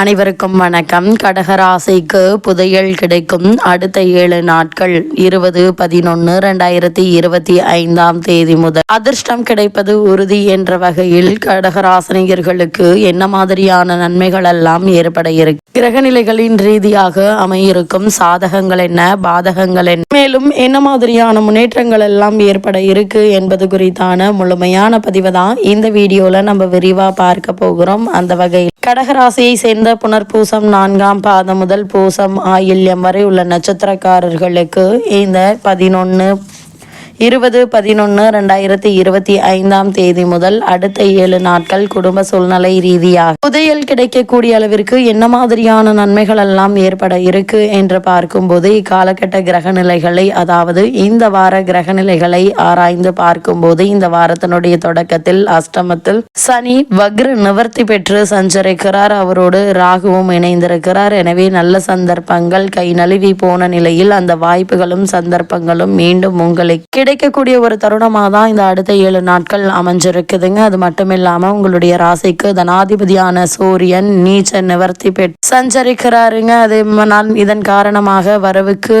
அனைவருக்கும் வணக்கம். கடகராசிக்கு புதையல் கிடைக்கும். அடுத்த ஏழு நாட்கள் இருபது பதினொன்று ரெண்டாயிரத்தி இருபத்தி ஐந்தாம் தேதி முதல் அதிர்ஷ்டம் கிடைப்பது உறுதி என்ற வகையில் கடகராசினியர்களுக்கு என்ன மாதிரியான நன்மைகள் எல்லாம் ஏற்பட இருக்கு? கிரகநிலைகளின் ரீதியாக அமையிருக்கும் சாதகங்கள் என்ன? பாதகங்கள் என்ன? மேலும் என்ன மாதிரியான முன்னேற்றங்கள் எல்லாம் ஏற்பட இருக்கு என்பது குறித்தான முழுமையான பதிவு தான் இந்த வீடியோல நம்ம விரிவா பார்க்க போகிறோம். அந்த வகையில் கடகராசியை சேர்ந்த புனர்பூசம் நான்காம் பாதம் முதல் பூசம் ஆயில்யம் வரை உள்ள நட்சத்திரக்காரர்களுக்கு இந்த பதினொன்று இருபது பதினொன்று ரெண்டாயிரத்தி இருபத்தி ஐந்தாம் தேதி முதல் அடுத்த ஏழு நாட்கள் குடும்ப சூழ்நிலை ரீதியாக. புதையல் கிடைக்கக்கூடிய அளவிற்கு என்ன மாதிரியான நன்மைகள் எல்லாம் ஏற்பட இருக்கு என்று பார்க்கும்போது இக்காலகட்ட கிரக நிலைகளை அதாவது இந்த வார கிரக நிலைகளை ஆராய்ந்து பார்க்கும்போது இந்த வாரத்தினுடைய தொடக்கத்தில் அஷ்டமத்தில் சனி வக்ர நிவர்த்தி பெற்று சஞ்சரிக்கிறார். அவரோடு ராகுவும் இணைந்திருக்கிறார். எனவே நல்ல சந்தர்ப்பங்கள் கை நழுவி போன நிலையில் அந்த வாய்ப்புகளும் சந்தர்ப்பங்களும் மீண்டும் உங்களுக்கு கிடைக்கக்கூடிய ஒரு தருணமாக தான் இந்த அடுத்த ஏழு நாட்கள் அமைஞ்சிருக்குதுங்க. அது மட்டும் இல்லாமல் உங்களுடைய ராசிக்கு தனாதிபதியான சூரியன் நீச்ச நிவர்த்தி பெற்று சஞ்சரிக்கிறாருங்க. அது நான் இதன் காரணமாக வரவுக்கு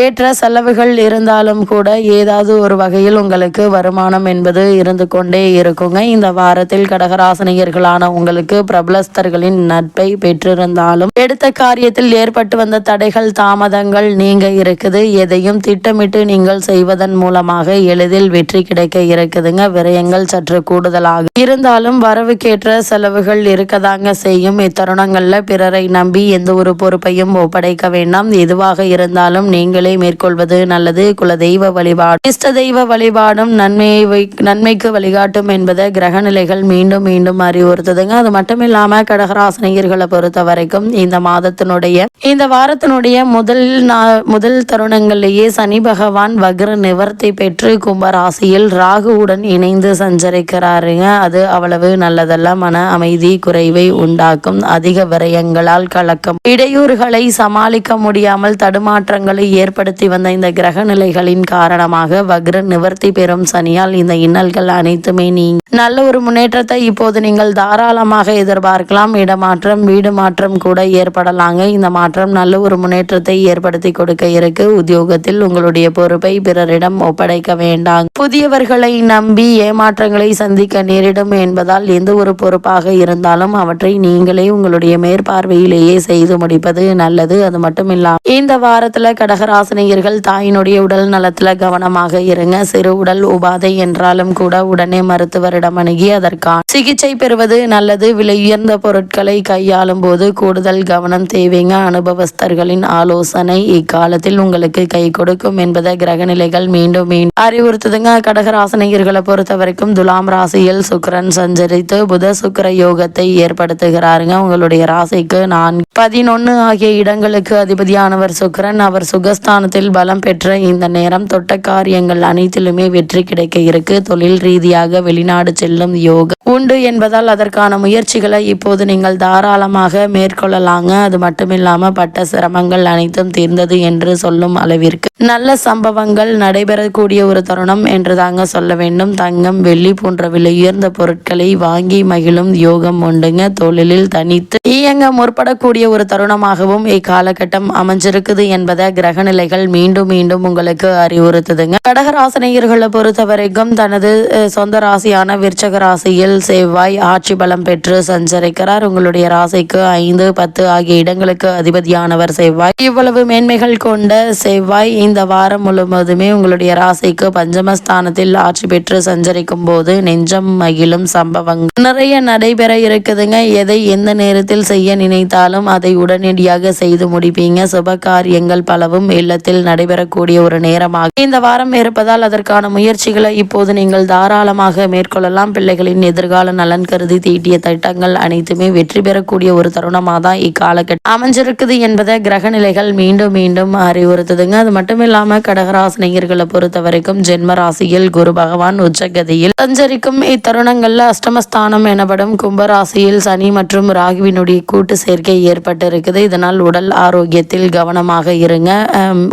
ஏற்ற செலவுகள் இருந்தாலும் கூட ஏதாவது ஒரு வகையில் உங்களுக்கு வருமானம் என்பது இருந்து கொண்டே இருக்குங்க. இந்த வாரத்தில் கடகராசனியர்களான உங்களுக்கு பிரபலஸ்தர்களின் நட்பை பெற்றிருந்தாலும் எடுத்த காரியத்தில் ஏற்பட்டு வந்த தடைகள் தாமதங்கள் நீங்க இருக்குது. எதையும் திட்டமிட்டு நீங்கள் செய்வதன் மூலம் மூலமாக எளிதில் வெற்றி கிடைக்க இருக்குதுங்க. விரயங்கள் சற்று கூடுதலாக. இருந்தாலும் வரவுக்கேற்ற செலவுகள் இருக்கதாங்க செய்யும். இத்தருணங்கள்ல பிறரை நம்பி எந்த ஒரு பொறுப்பையும் ஒப்படைக்க வேண்டாம். எதுவாக இருந்தாலும் நீங்களே மேற்கொள்வது நல்லது. குலதெய்வ வழிபாடு. இஷ்ட தெய்வ வழிபாடும் நன்மையை நன்மைக்கு வழிகாட்டும் என்பதை கிரகநிலைகள் மீண்டும் மீண்டும் அறிவுறுத்துதுங்க. அது மட்டும் இல்லாம கடகராசனியர்களை பொறுத்த வரைக்கும் இந்த மாதத்தினுடைய இந்த வாரத்தினுடைய முதல் நா- முதல் தருணங்களிலேயே சனி பகவான் வக்ர நிவர்த்தி பெற்று கும்பராசியில் ராகுவுடன் இணைந்து சஞ்சரிக்கிறாருங்க. அது அவ்வளவு நல்லதல்ல. மன அமைதி குறைவை உண்டாக்கும் அதிக விரயங்களால் கலக்கம். இடையூறுகளை சமாளிக்க முடியாமல் தடுமாற்றங்களை ஏற்படுத்தி வந்த இந்த கிரக நிலைகளின் காரணமாக வக்ர நிவர்த்தி பெறும் சனியால் இந்த இன்னல்கள் அனைத்துமே நீங்க. நல்ல ஒரு முன்னேற்றத்தை இப்போது நீங்கள் தாராளமாக எதிர்பார்க்கலாம். இடமாற்றம் வீடு மாற்றம் கூட ஏற்படலாங்க. இந்த மாற்றம் நல்ல ஒரு முன்னேற்றத்தை ஏற்படுத்தி கொடுக்க இருக்கு. உத்தியோகத்தில் உங்களுடைய பொறுப்பை பிறரிடம் ஒப்படைக்க வேண்டாம். புதியவர்களை நம்பி ஏமாற்றங்களை சந்திக்க நேரிடும் என்பதால் எந்த ஒரு பொறுப்பாக இருந்தாலும் அவற்றை நீங்களே உங்களுடைய மேற்பார்வையிலேயே செய்து முடிப்பது நல்லது. அது மட்டும் இல்லாம இந்த வாரத்துல கடகராசினியர்கள் தாயினுடைய உடல் நலத்துல கவனமாக இருங்க. சிறு உடல் உபாதை என்றாலும் கூட உடனே மருத்துவரிடம் அணுகி அதற்கான சிகிச்சை பெறுவது நல்லது. விலை உயர்ந்த பொருட்களை கையாளும் போது கூடுதல் கவனம் தேவைங்க. அனுபவஸ்தர்களின் ஆலோசனை இக்காலத்தில் உங்களுக்கு கை கொடுக்கும் என்பதை கிரகநிலைகள் மீண்டும் மீண்டும் அறிவுறுத்துதுங்க. கடகராசினியர்களை பொறுத்த வரைக்கும் துலாம் ராசியில் சுக்கரன் சஞ்சரித்து புத சுக்கர யோகத்தை ஏற்படுத்துகிறாருங்க. உங்களுடைய ராசிக்கு நான். பதினொன்னு ஆகிய இடங்களுக்கு அதிபதியானவர் சுக்கிரன். அவர் சுகஸ்தானத்தில் பலம் பெற்ற இந்த நேரம் தொட்ட காரியங்கள் அனைத்திலுமே வெற்றி கிடைக்க இருக்கு. தொழில் ரீதியாக வெளிநாடு செல்லும் யோகம் உண்டு என்பதால் அதற்கான முயற்சிகளை இப்போது நீங்கள் தாராளமாக மேற்கொள்ளலாங்க. அது மட்டுமில்லாம பட்ட சிரமங்கள் அனைத்தும் தீர்ந்தது என்று சொல்லும் அளவிற்கு. நல்ல சம்பவங்கள் நடைபெறக்கூடிய ஒரு தருணம் என்று தாங்க சொல்ல வேண்டும். தங்கம் வெள்ளி போன்ற விலை உயர்ந்த பொருட்களை வாங்கி மகிழும் யோகம் உண்டுங்க. தொழிலில் தனித்து இயங்க முற்படக்கூடிய ஒரு தருணமாகவும் இக்காலகட்டம் அமைஞ்சிருக்குது என்பதை கிரகநிலைகள் மீண்டும் மீண்டும் உங்களுக்கு அறிவுறுத்துதுங்க. கடகராசனையர்களை பொறுத்த வரைக்கும் தனது சொந்த ராசியான விருச்சக ராசியில் செவ்வாய் ஆட்சி பலம் பெற்று சஞ்சரிக்கிறார். உங்களுடைய ராசிக்கு ஐந்து பத்து ஆகிய இடங்களுக்கு அதிபதியானவர் செவ்வாய். இவ்வளவு மேன்மைகள் கொண்ட செவ்வாய் இந்த வாரம் முழுவதுமே உங்களுடைய ராசிக்கு பஞ்சமஸ்தானத்தில் ஆட்சி பெற்று சஞ்சரிக்கும் போது நெஞ்சம் மகிழும் சம்பவங்கள். நிறைய நடைபெற இருக்குதுங்க. எதை எந்த நேரத்தில் செய்ய நினைத்தாலும் அதை உடனடியாக செய்து முடிப்பீங்க. சுப காரியங்கள் பலவும் இல்லத்தில் நடைபெறக்கூடிய ஒரு நேரமாக. இந்த வாரம் இருப்பதால் அதற்கான முயற்சிகளை இப்போது நீங்கள் தாராளமாக மேற்கொள்ளலாம். பிள்ளைகளின் எதிர்கால நலன் கருதி தீட்டிய திட்டங்கள் அனைத்துமே வெற்றி பெறக்கூடிய ஒரு தருணமாக தான் இக்காலகட்டம் அமைஞ்சிருக்குது என்பதை கிரக நிலைகள் மீண்டும் மீண்டும் அறிவுறுத்துதுங்க. அது மட்டும் இல்லாம கடகராசினியர்களை பொறுத்த பொறுத்த வரைக்கும் ஜென்ம ராசியில் குரு பகவான் உச்சகதியில் சஞ்சரிக்கும் இத்தருணங்கள்ல அஷ்டமஸ்தானம் எனப்படும் கும்பராசியில் சனி மற்றும் ராகுவினுடைய கூட்டு சேர்க்கை ஏற்பட்டிருக்குது. இதனால் உடல் ஆரோக்கியத்தில் கவனமாக இருங்க.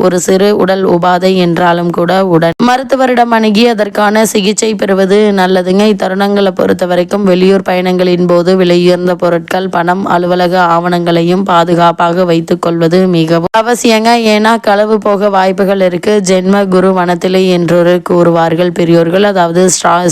ஒரு சிறு உடல் உபாதை என்றாலும் கூட உடன் மருத்துவரிடம் அணுகி அதற்கான சிகிச்சை பெறுவது நல்லதுங்க. இத்தருணங்களை பொறுத்த வரைக்கும் வெளியூர் பயணங்களின் போது விலையுயர்ந்த பொருட்கள் பணம் அலுவலக ஆவணங்களையும் பாதுகாப்பாக வைத்துக் கொள்வது மிகவும் அவசியங்க. ஏன்னா களவு போக வாய்ப்புகள் இருக்கு. ஜென்ம குரு வனத்தில் என்றொரு கூறுவார்கள் பெரியோர்கள். அதாவது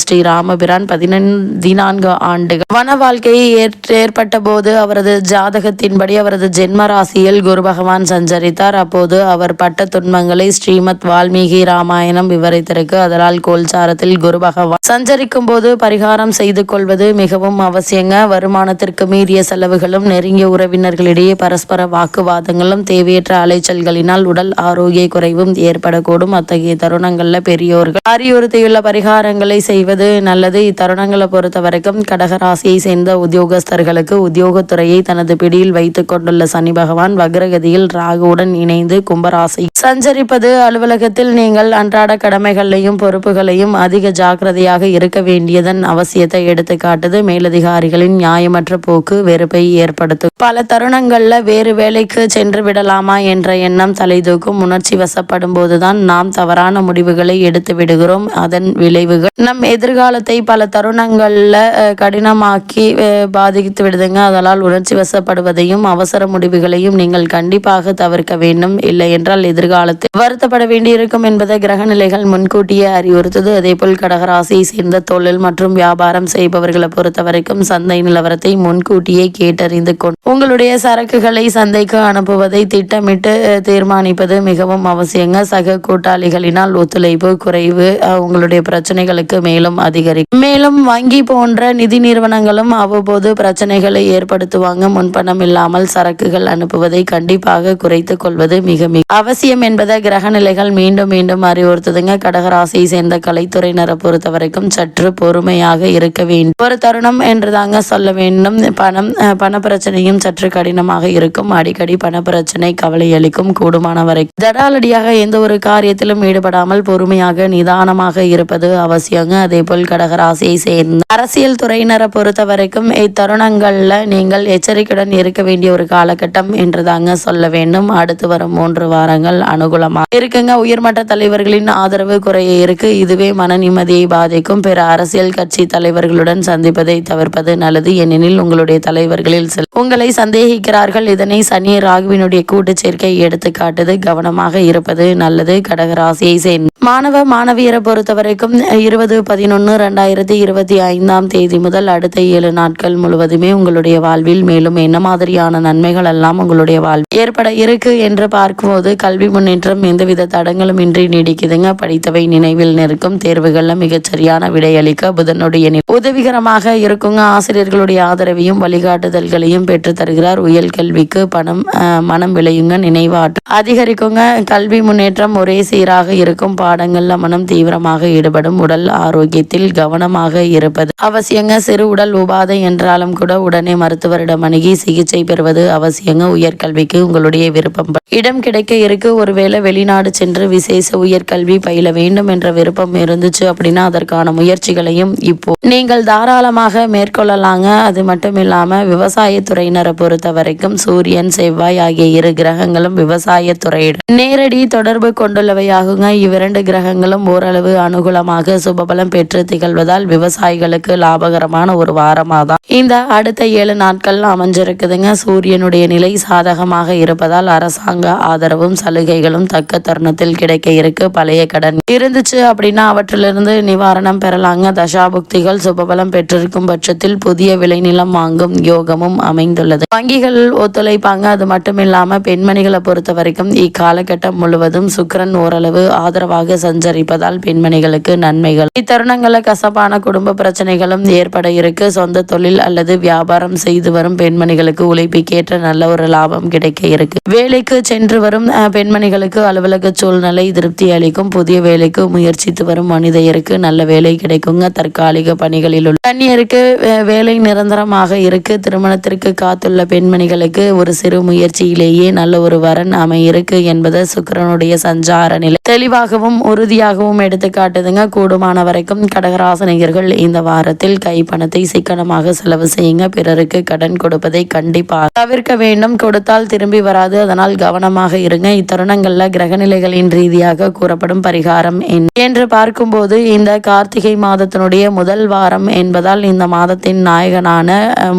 ஸ்ரீ ராமபிரான் பதினான்கு ஆண்டுகள். வன வாழ்க்கையை ஏற்பட்ட போது அவரது ஜாதகத்தின்படி அவரது ஜென்ம ராசியில் குரு பகவான் சஞ்சரித்தார். அப்போது அவர் பட்ட துன்பங்களை ஸ்ரீமத் வால்மீகி ராமாயணம் விவரித்திருக்கு. அதனால் கோல்சாரத்தில் குரு பகவான் சஞ்சரிக்கும் போது பரிகாரம் செய்து கொள்வது மிகவும் அவசியங்க. வருமானத்திற்கு மீறிய செலவுகளும் நெருங்கிய உறவினர்களிடையே பரஸ்பர வாக்குவாதங்களும் தேவையற்ற அலைச்சல்களினால் உடல் ஆரோக்கிய குறைவும் ஏற்படக்கூடும். அத்தகைய தருணங்களில் பெரியோர்கள் அறிவுறுத்தியுள்ள பரிகாரங்களை செய்வது நல்லது. இத்தருணங்களை பொறுத்த வரைக்கும் கடகராசியை சேர்ந்த உத்தியோகஸ்தர்களுக்கு உத்தியோகத்துறையை தனது பிடியில் வைத்துக் கொண்டுள்ள சனி பகவான் வக்ரகதியில் ராகுவுடன் இணைந்து கும்பராசி சஞ்சரிப்பது அலுவலகத்தில் நீங்கள் அன்றாட கடமைகளையும் பொறுப்புகளையும் அதிக ஜாக்கிரதையாக இருக்க வேண்டியதன் அவசியத்தை எடுத்து காட்டுது மேலதிகாரிகளின் நியாயமற்ற போக்கு வெறுப்பை ஏற்படுத்தும். பல தருணங்கள்ல வேறு வேலைக்கு சென்று விடலாமா என்ற எண்ணம் தலைதூக்கும் உணர்ச்சி வசப்படும் போதுதான் நாம் தவறான முடிவுகளை எடுத்து விடுகிறோம். அதன் விளைவுகள் நம் எதிர்காலத்தை பல தருணங்கள்ல கடினமாக்கி பாதித்து விடுதுங்க. அதனால் உணர்ச்சி வசப்படுவதையும் அவசர முடிவுகளையும் நீங்கள் கண்டிப்பாக தவிர்க்க வேண்டும். இல்லை என்றால் எதிர்காலத்தில் வருத்தப்பட வேண்டியிருக்கும் என்பதை கிரக நிலைகள் முன்கூட்டியே அறிவுறுத்தது. அதேபோல் கடகராசி சேர்ந்த தொழில் மற்றும் வியாபாரம் செய்பவர்களை பொறுத்த வரைக்கும் சந்தை நிலவரத்தை முன்கூட்டியே கேட்டறிந்து கொண்டு உங்களுடைய சரக்குகளை சந்தைக்கு அனுப்புவதை திட்டமிட்டு தீர்மானிப்பது மிகவும் அவசியங்க. சக கூட்டாளிகளினால் ஒத்துழைப்பு குறைவு உங்களுடைய பிரச்சனைகளுக்கு மேலும் அதிகரிக்கும் மேலும் வங்கி போன்ற நிதி நிறுவனங்களும் அவ்வப்போது பிரச்சனைகளை ஏற்படுத்துவாங்க. முன்பணம் இல்லாமல் சரக்குகள் அனுப்புவதை கண்டிப்பாக குறைத்துக் கொள்வது மிக மிக அவசியம் என்பதை கிரக நிலைகள் மீண்டும் மீண்டும் அறிவுறுத்துதுங்க. கடகராசியை சேர்ந்த கலைத்துறையினரை பொறுத்த வரைக்கும் சற்று பொறுமையாக இருக்க வேண்டும். ஒரு தருணம் என்று தாங்க சொல்ல வேண்டும். பணம் பண பிரச்சனையும் சற்று கடினமாக இருக்கும். அடிக்கடி பண பிரச்சனை கவலை அளிக்கும் கூடுமான வரை தடாலடியாக எந்த ஒரு காரியத்திலும் ஈடுபடாமல் பொறுமையாக நிதானமாக இருப்பது அவசியங்க. அதே போல் கடகராசியை சேர்ந்த அரசியல் துறையினரை பொறுத்த வரைக்கும் இத்தருணங்கள்ல நீங்கள் எச்சரிக்கையுடன் இருக்க வேண்டிய ஒரு காலகட்டம் என்று தாங்க சொல்ல வேண்டும். அடுத்து வரும் மூன்று வாரங்கள் அனுகூலமாக இருக்குங்க. உயர்மட்ட தலைவர்களின் ஆதரவு குறைய இருக்கு. இதுவே மன நிம்மதியை பாதிக்கும். பிற அரசியல் கட்சி தலைவர்களுடன் சந்திப்பதை தவிர்ப்பது நல்லது. ஏனெனில் உங்களுடைய தலைவர்களில் சில உங்களை சந்தேகிக்கிறார்கள். இதனை சனி ராகுவினுடைய கூட்டு சேர்க்கை எடுத்து காட்டுது. கவனமாக இருப்பது நல்லது. கடகராசியை சேர்ந்த மாணவ மாணவியரை பொறுத்தவரைக்கும் இருபது பதினொன்று ரெண்டாயிரத்தி இருபத்தி ஐந்தாம் தேதி முதல் அடுத்த ஏழு நாட்கள் முழுவதுமே உங்களுடைய வாழ்வில் மேலும் என்ன மாதிரியான நன்மைகள் எல்லாம் உங்களுடைய வாழ்வில் ஏற்பட இருக்கு என்று பார்க்கும்போது கல்வி முன்னேற்றம் எந்தவித தடங்களும் இன்றி நீடிக்குதுங்க. படித்தவை நினைவில் நிற்கும். தேர்வுகள்ல மிகச் சரியான விடையளிக்க புதனுடைய உதவிகரமாக இருக்குங்க. ஆசிரியர்களுடைய ஆதரவையும் வழிகாட்டுதல்களையும் பெற்று தருகிறார். உயல் கல்விக்கு பணம் மனம் விளையுங்க. நினைவாற்று அதிகரிக்குங்க. கல்வி முன்னேற்றம் ஒரே சீராக இருக்கும். பாடங்கள்ல மனம் தீவிரமாக ஈடுபடும். உடல் ஆரோக்கியத்தில் கவனமாக இருப்பது அவசியங்க. சிறு உடல் உபாதை என்றாலும் கூட உடனே மருத்துவரிடம் அணுகி சிகிச்சை பெறுவது அவசியங்க. உயர்கல்விக்கு உங்களுடைய விருப்பம் இடம் கிடைக்க இருக்கு. ஒருவேளை வெளிநாடு சென்று விசேஷ உயர்கல்வி பயில வேண்டும் என்ற விருப்பம் இருந்துச்சு அப்படின்னா அதற்கான முயற்சிகளையும் இப்போ நீங்கள் தாராளமாக மேற்கொள்ளலாங்க. அது மட்டும் இல்லாம விவசாயத்துறையினரை பொறுத்த வரைக்கும் சூரியன் செவ்வாய் ஆகிய இரு கிரகங்களும் விவசாயத்துறையுடன் நேரடி தொடர்பு கொண்டுள்ளவையாகுங்க. இவ்விரண்டு கிரகங்களும் ஓரளவு அனுகூலமாக சுபபலம் பெற்று திகழ்வதால் விவசாயிகளுக்கு லாபகரமான ஒரு வாரமாக தான் இந்த அடுத்த ஏழு நாட்கள் அமைஞ்சிருக்குதுங்க. சூரியனுடைய நிலை சாதகமாக இருப்பதால் அரசாங்க ஆதரவும் சலுகைகளும் தக்க தருணத்தில் கிடைக்க இருக்கு. பழைய கடன் இருந்துச்சு அப்படின்னா அவற்றிலிருந்து நிவாரணம் பெறலாங்க. தசாபுக்திகள் சுபபலம் பெற்றிருக்கும் பட்சத்தில் புதிய விளைநிலம் வாங்கும் யோகமும் அமைந்துள்ளது. வங்கிகள் ஒத்துழைப்பாங்க. அது மட்டும் இல்லாம பெண்மணிகளை பொறுத்த வரைக்கும் இக்காலகட்டம் முழுவதும் சுக்கிரன் ஓரளவு ஆதரவாக சஞ்சரிப்பதால் பெண்மணிகளுக்கு நன்மைகள். இத்தருணங்களை கசப்பான குடும்ப பிரச்சனைகளும் ஏற்பட இருக்கு. சொந்த தொழில் அல்லது வியாபாரம் செய்து வரும் பெண்மணிகளுக்கு உழைப்புக்கேற்ற நல்ல ஒரு லாபம் கிடைக்க இருக்கு. வேலைக்கு சென்று வரும் பெண்மணிகளுக்கு அலுவலக சூழ்நிலை திருப்தி அளிக்கும். புதிய வேலைக்கு முயற்சித்து வரும் மனிதருக்கு நல்ல வேலை கிடைக்குங்க. தற்காலிக பணிகளில் உள்ள கண்ணியருக்கு வே- வேலை நிரந்தரமாக இருக்கு. திருமணத்திற்கு காத்துள்ள பெண்மணிகளுக்கு ஒரு சிறு முயற்சியிலேயே நல்ல ஒரு வரன் அமையிருக்கு என்பது சுக்கரனுடைய சஞ்சார நிலை. தெளிவாகவும் உறுதியாகவும் எடுத்து காட்டுதுங்க. கூடுமான வரைக்கும் கடகராசனிகர்கள் இந்த வாரத்தில் கை பணத்தை சிக்கனமாக செலவு செய்யுங்க. பிறருக்கு கடன் கொடுப்பதை கண்டிப்பாக தவிர்க்க வேண்டும். கொடுத்தால் திரும்பி வராது. அதனால் கவனம் கவனமாக இருங்க. இத்தருணங்கள்ல கிரகநிலைகளின் ரீதியாக கூறப்படும் பரிகாரம் என்று பார்க்கும்போது இந்த கார்த்திகை மாதத்தினுடைய முதல் வாரம் என்பதால் இந்த மாதத்தின் நாயகனான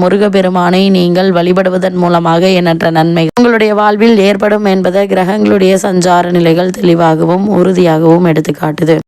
முருகபெருமானை முருகப்பெருமானை நீங்கள் வழிபடுவதன் மூலமாக எண்ணற்ற நன்மை உங்களுடைய வாழ்வில் ஏற்படும் என்பதை கிரகங்களுடைய சஞ்சார நிலைகள் தெளிவாகவும் உறுதியாகவும் எடுத்துக்காட்டுது.